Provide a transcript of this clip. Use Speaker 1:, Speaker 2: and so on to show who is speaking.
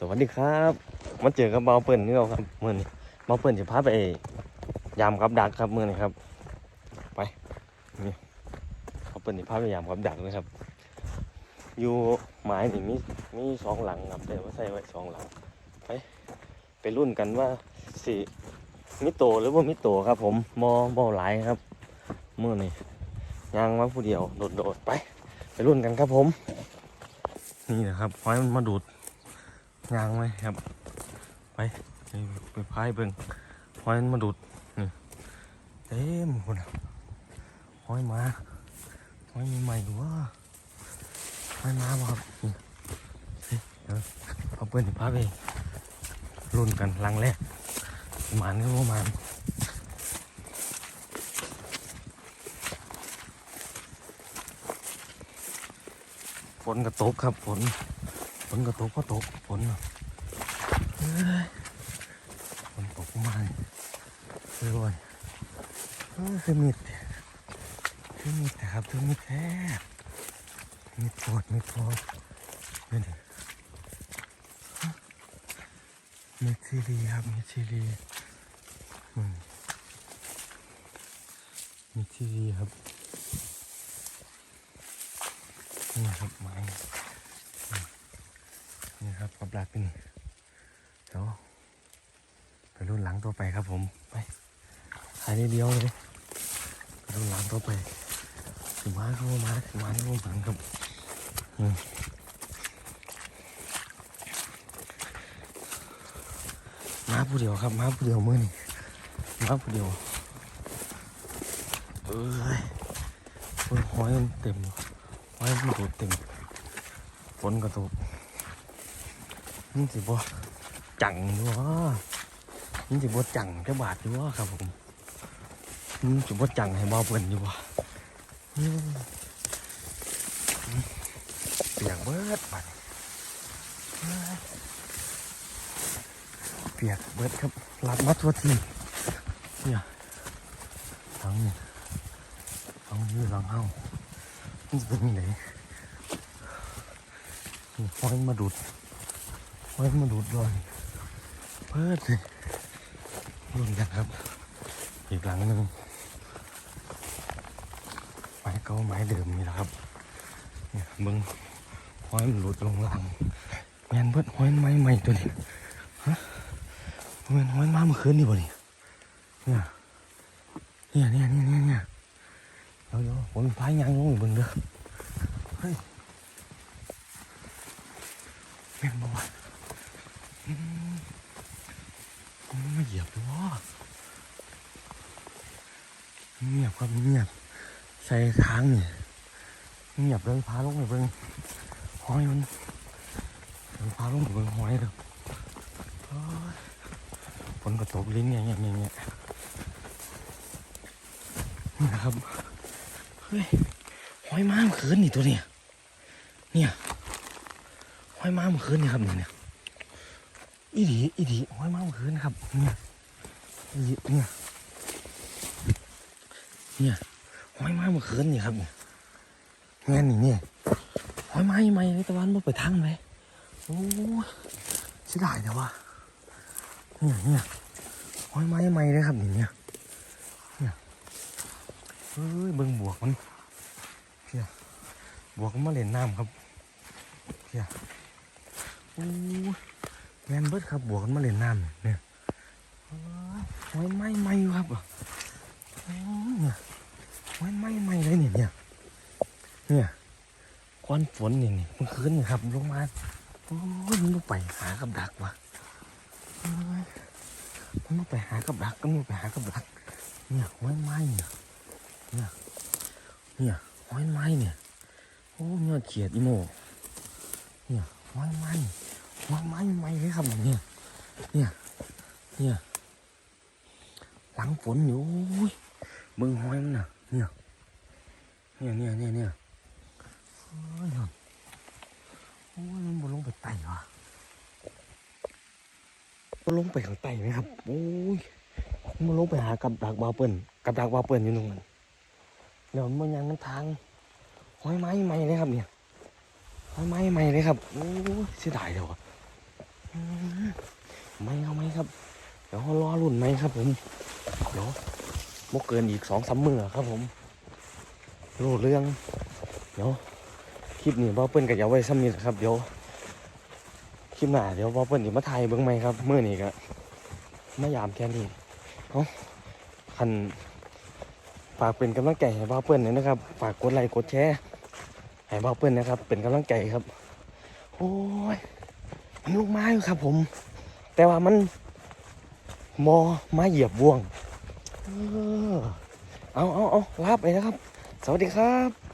Speaker 1: สวัสดีครับมาเจอกับเบาเปิ่นนี่เราครับมื่อนี้เบาเปิ่นจะพาไปยามกับดักครับมื่อนี้ครับ ไปนี่เบาเปิ่นจะพาไปยามกับดักเลยครับ อยู่หมายนี่มีมีสองหลังครับแต่ว่าใส่ไว้สองหลังไปไปรุ่นกันว่าสิมิโตหรือว่ามิโตครับ ผมมอมอหลายครับมื่อนี้ยางมาผู้เดียวโดดๆไป ไปรุ่นกันครับผม นี่นะครับไว้มันมาดูด ยางไว้ครับ ไปไปพายเบิ่งหอยมันมาดูดนี่เต็มคนน่ะหอยมาหอยใหม่ๆว่าหอยมาบ่ครับนี่เฮ้ยเดี๋ยวเอาเปิ้ลพาไปรุ่นกันลังแรกหมันก็ว่ามันฝนกระตกครับฝน นก็ตกก็ตกฝนฝนตกมาเลยเลยเออมิดคือมิดนะครับคือมิดแท้มิดโปดมิดโปดนี่ดิมิดซีรีครับมิดซีรีมิดซีรีครับนี่ครับไม้ ครับกับดักนี่เดี๋ยวไปรุ่นหลังตัวไปครับผมไปหายเดียวเลยไปรุ่นหลังตัวไปถึงมาเข้ามาถึงมาเข้ามาครับอืมมาผู้เดียวครับมาผู้เดียวมือนี่มาผู้เดียวเอ้ยโอ้ยหอยมันเต็มหอยมันโดดเต็มฝนก็ตก นี่สิบ่จังอยู่วนี่สิบ่จังจะบาดอยู่วครับผมนี่สิบ่จังให้เบาเปิ่นอยู่วะเปียกเบิดบาดเปียกเบิดครับลัดมัดทั่วทีเนี่ยหลังนี่หลังนี่หลังเฮานจะเป็นไงนี่ฟอยมาดูด ไว้มาดูดดอยเพิดเลยรวมกันครับ อีกหลังหนึ่งไม้เก่าไม้เดิมนี่แหละครับเนี่ยมึงห้อยมันหลุดลงหลังแมนเพิดห้อยไม้ใหม่ตัวนี้ฮะแมนห้อยมาเมื่อคืนนี่บ่นี่เนี่ยเนี่ยเนี่ยเนี่ยเนี่ยเนี่ยเดี๋ยวเดี๋ยวผมพายยางลงอีกเบิ่งเด้อเฮ้ยแมนบ่วะ อืม มาเหยียบเลยวะเงียบครับเงียบ ใส่ค้างเนี่ยเงียบเลยพาลงไปเบิ่งหอยมันพาลงไปเบิ่งหอยเด้อโอ้ยฝนก็ตกลิ้นเนี่ยเนี่ยเนี่ยเนี่ยนะครับเฮ้ยหอยม้ามื่อคืนนี่ตัวเนี่ยเนี่ยหอยม้ามื่อคืนนี่ครับเนี่ย อีดีอีดีห้อยมาเมื่อคืนครับ เนี่ยอีดีเนี่ย เนี่ยห้อยมาเมื่อคืนนี่ครับเนี่ยงานนี่เนี่ยห้อยไม้ไม่ตะวันบ่ไปทางไหนโอ้ยเสียดายแต่ว่าเนี่ยเนี่ยห้อยไม้ไม่เลยครับนี่เนี่ยเนี่ยเฮ้ยเบิ่งบวกมันเพียบวกมันมาเล่นน้ำครับเพียโอ้ย แมนเบิดครับบวกกันมาเล่นน้ำเนี่ยโอ้ยหอยไม้ไม่ครับโอ้ยเนี่ยหอยไม้ไม้เลยเนี่ยเนี่ยเนี่ยควันฝนนี่นี่มื่อคืนนี่ครับลงมาโอ้ยมันต้องไปหากับดักวะมันต้องไปหากับดักก็มันไปหากับดัก เนี่ยหอยไม้เนี่ยเนี่ยเนี่ยหอยไม้เนี่ยโอ้ยเนี่ยเขียดอีโมเนี่ยหอยไม้ มาไม่ไม่เลยครับเนี่ยเนี่ยเนี่ยหลังฝนอยู่เบิ่งหอยมันน่ะเนี่ยเนี่ยเนี่ยเนี่ยเนี่ยโอ้ยโอ้ยมันบนลงไปไต่วะมันลงไปข้างใต้ไหมครับโอ้ยมันลงไปหากับดักบาเปิ่นกับดักบาเปิ่นอยู่ตรงนั้นเดี๋ยวมันยังมันทางหอยไม้ใหม่เลยครับเนี่ยหอยไม้ใหม่เลยครับโอ้ยเสียดายเลยวะอ ไม่เอาไหมครับ เดี๋ยวรอรุ่นไหมครับ ผม เดี๋ยวมกเกินอีกสองสามมือครับ ผมรู้เรื่อง เดี๋ยวคลิปนี้บ่าเปิ้ลกับยาไว้ซ้ำนี่แหละครับ เดี๋ยวคลิปหน้าเดี๋ยวบ่าเปิ้ลอีมาถ่ายเบิ่งไหมครับเมื้อนี้ก็มายามแค่นี้เอ้าคันฝากเป็นกำลังใจให้บ่าวเปิ้ลหน่อยนะครับ ฝากกดไลค์กดแชร์ให้บ่าวเปิ้ลนะครับ เป็นกำลังใจครับ โอ้ย มันลูกไม้อยู่ครับผม แต่ว่ามันมอมาเหยียบบ่วง เออเอาเอาเอาลาไปนะครับ สวัสดีครับ